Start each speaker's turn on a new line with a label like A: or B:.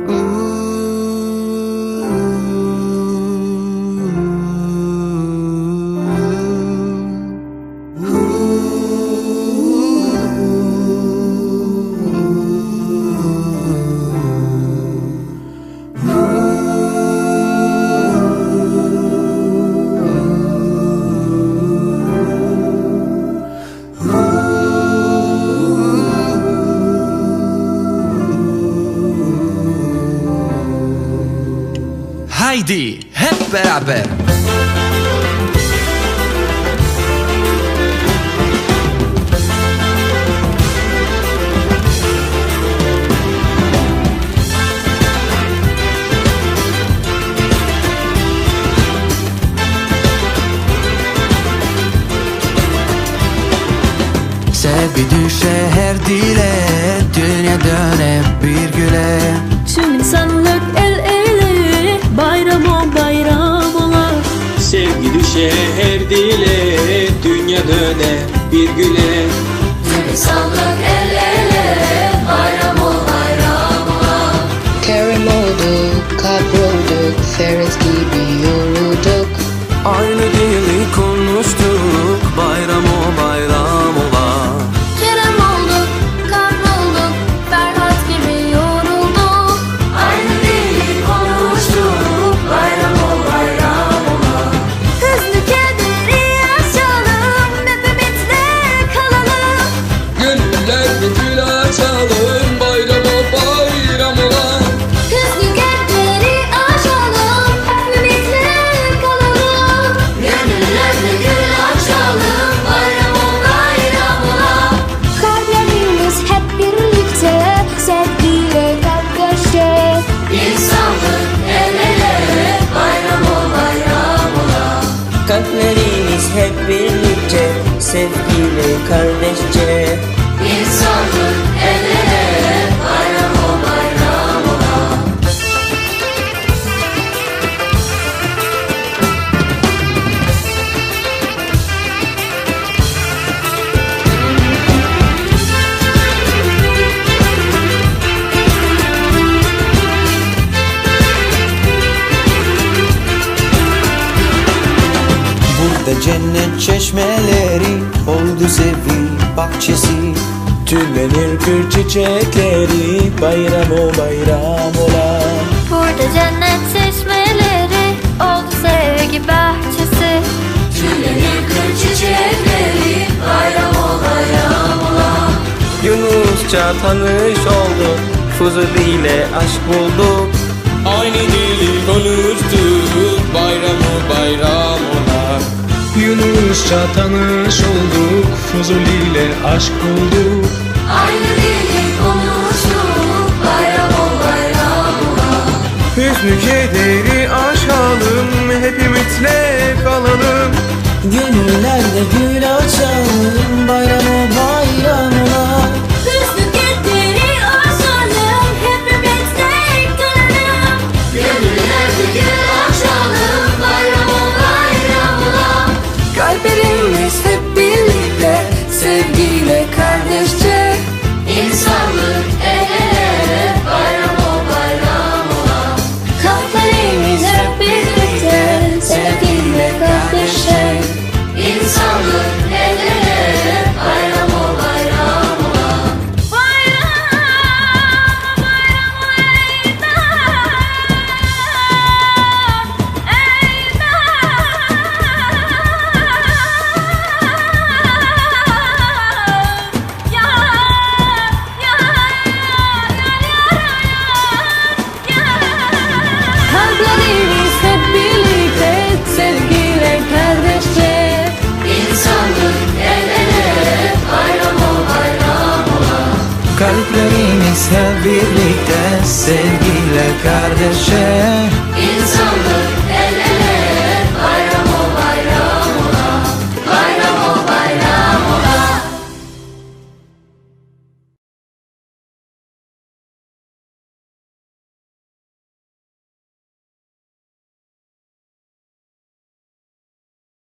A: Ooh. Haydi hep beraber. Sevgi düşe her dile Dünya döne bir güle
B: Tüm insanlık el ele
C: Dünya döne bir güle
B: İnsanlık el ele Bayram o bayram ola
D: Kerem olduk, kabrolduk, Ferris gibi yorulduk.
A: Aynı dili konuştuk Bayram o bayram ola
B: Kalplerimiz hep birlikte Sevgiyle
E: kardeşçe.
B: İnsanlık el ele
A: cennet çeşmeleri Oldu sevgi bahçesi.
E: Tüllenir kır çiçekleri Bayram o bayram ola.
B: Burada cennet çeşmeleri Oldu sevgi bahçesi. Tüllenir kır çiçekleri Bayram o bayram ola.
E: Yunusça tanış olduk Fuzuli ile aşk bulduk
F: Yunusça tanış olduk Fuzuli ile aşk bulduk
B: Aynı dili konuştuk Bayram o bayram ola
F: Hüznü kederi aşalım Hepimizle kalalım.
E: Gönüllerde gül açalım Bayram o bayram
A: Birlikte Sevgiyle kardeşe